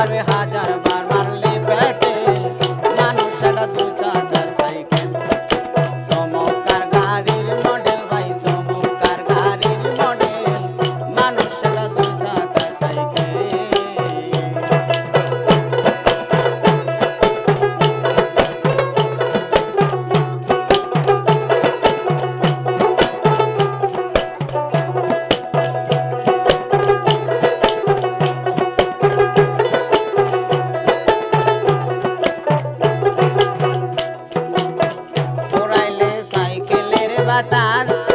para errado. বাতাস